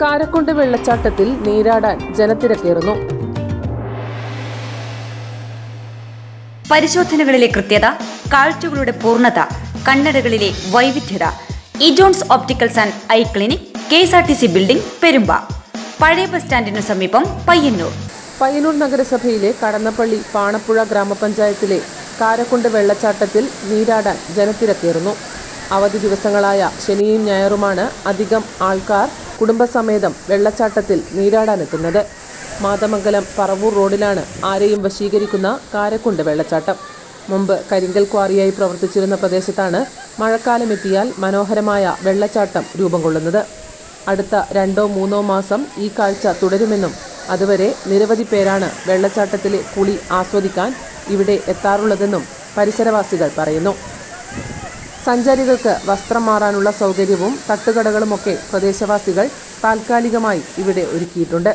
കാരക്കുണ്ട് വെള്ളച്ചാട്ടത്തിൽ നീരാടാൻ ജനത്തിരക്കേറുന്നു. പരിശോധനകളിലെ കൃത്യത കാഴ്ചകളുടെ പൂർണത കണ്ണടകളിലെ വൈവിധ്യത. Ejones opticals and eye clinic K S R T C building Perumba. പഴയ ബസ് സ്റ്റാൻഡിനു സമീപം പയ്യന്നൂർ. പയ്യന്നൂർ നഗരസഭയിലെ കടന്നപ്പള്ളി പാണപ്പുഴ ഗ്രാമപഞ്ചായത്തിലെ കാരക്കുണ്ട് വെള്ളച്ചാട്ടത്തിൽ നീരാടാൻ ജനത്തിരക്കേറുന്നു. അവധി ദിവസങ്ങളായ ശനിയും ഞായറുമാണ് അധികം ആൾക്കാർ കുടുംബസമേതം വെള്ളച്ചാട്ടത്തിൽ നീരാടാനെത്തുന്നത്. മാതമംഗലം പറവൂർ റോഡിലാണ് ആരെയും വശീകരിക്കുന്ന കാരക്കുണ്ട് വെള്ളച്ചാട്ടം. മുമ്പ് കരിങ്കൽ ക്വാറിയായി പ്രവർത്തിച്ചിരുന്ന പ്രദേശത്താണ് മഴക്കാലമെത്തിയാൽ മനോഹരമായ വെള്ളച്ചാട്ടം രൂപം കൊള്ളുന്നത് അടുത്ത രണ്ടോ മൂന്നോ മാസം ഈ കാഴ്ച തുടരുമെന്നും അതുവരെ നിരവധി പേരാണ് വെള്ളച്ചാട്ടത്തിലെ കുളി ആസ്വദിക്കാൻ ഇവിടെ എത്താറുള്ളതെന്നും പരിസരവാസികൾ പറയുന്നു. സഞ്ചാരികൾക്ക് വസ്ത്രം മാറാനുള്ള സൗകര്യവും തട്ടുകടകളുമൊക്കെ പ്രദേശവാസികൾ താൽക്കാലികമായി ഇവിടെ ഒരുക്കിയിട്ടുണ്ട്.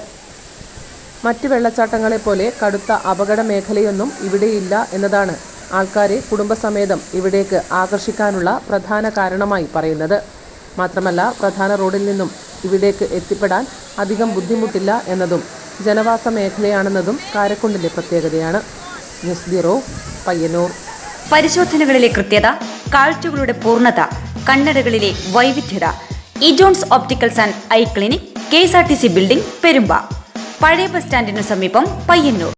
മറ്റ് വെള്ളച്ചാട്ടങ്ങളെപ്പോലെ കടുത്ത അപകട മേഖലയൊന്നും ഇവിടെയില്ല എന്നതാണ് ആൾക്കാരെ കുടുംബസമേതം ഇവിടേക്ക് ആകർഷിക്കാനുള്ള പ്രധാന കാരണമായി പറയുന്നത്. മാത്രമല്ല പ്രധാന റോഡിൽ നിന്നും ഇവിടേക്ക് എത്തിപ്പെടാൻ അധികം ബുദ്ധിമുട്ടില്ല എന്നതും ജനവാസ മേഖലയാണെന്നതും കാരക്കുണ്ടിന്റെ പ്രത്യേകതയാണ്. News bureau Payyanur. പരിശോധനകളിലെ കൃത്യത കാഴ്ചകളുടെ പൂർണത കണ്ണടകളിലെ വൈവിധ്യത. Ejones opticals and eye clinic K S R T C building Perumba പഴയ ബസ് സ്റ്റാൻഡിനു സമീപം പയ്യന്നൂർ.